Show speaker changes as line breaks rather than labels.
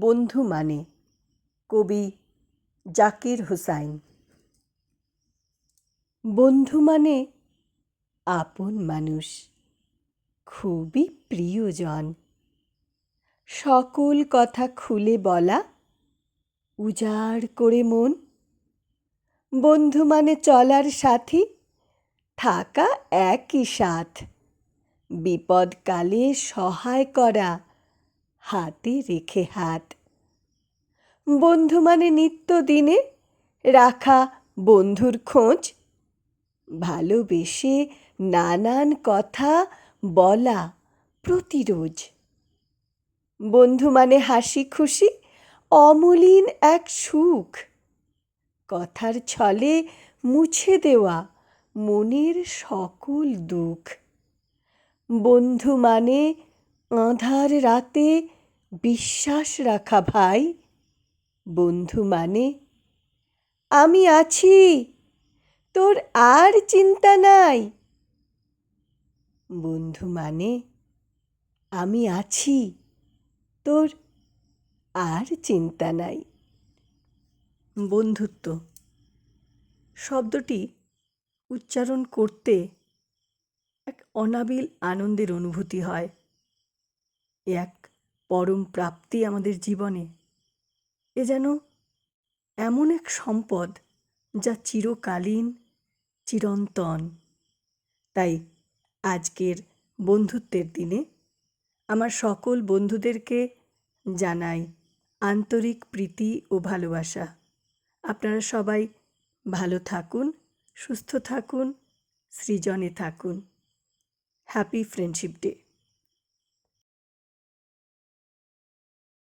বন্ধু মানে? কবি জাকির হুসাইন। বন্ধু মানে আপন মানুষ, খুবই প্রিয়জন। সকল কথা খুলে বলা, উজাড় করে মন। বন্ধু মানে চলার সাথী, থাকা একই সাথ। বিপদকালে সহায় করা হাতে রেখে হাত। বন্ধু মানে নিত্যদিনে রাখা বন্ধুর খোঁজ। ভালোবেসে নানান কথা বলা প্রতিরোজ বন্ধু মানে হাসি খুশি, অমলিন এক সুখ। কথার ছলে মুছে দেওয়া মনের সকল দুঃখ। বন্ধু মানে আঁধার রাতে বিশ্বাস রাখা ভাই, বন্ধু মানে। আমি আছি, তোর আর চিন্তা নাই। বন্ধু মানে আমি আছি, তোর আর চিন্তা নাই। বন্ধুত্ব শব্দটি উচ্চারণ করতে এক অনাবিল আনন্দের অনুভূতি হয়। এক পরম প্রাপ্তি আমাদের জীবনে। এ যেন এমন এক সম্পদ যা চিরকালীন, চিরন্তন। তাই আজকের বন্ধুত্বের দিনে আমার সকল বন্ধুদেরকে জানাই আন্তরিক প্রীতি ও ভালোবাসা। আপনারা সবাই ভালো থাকুন, সুস্থ থাকুন, সৃজনে থাকুন। Happy friendship day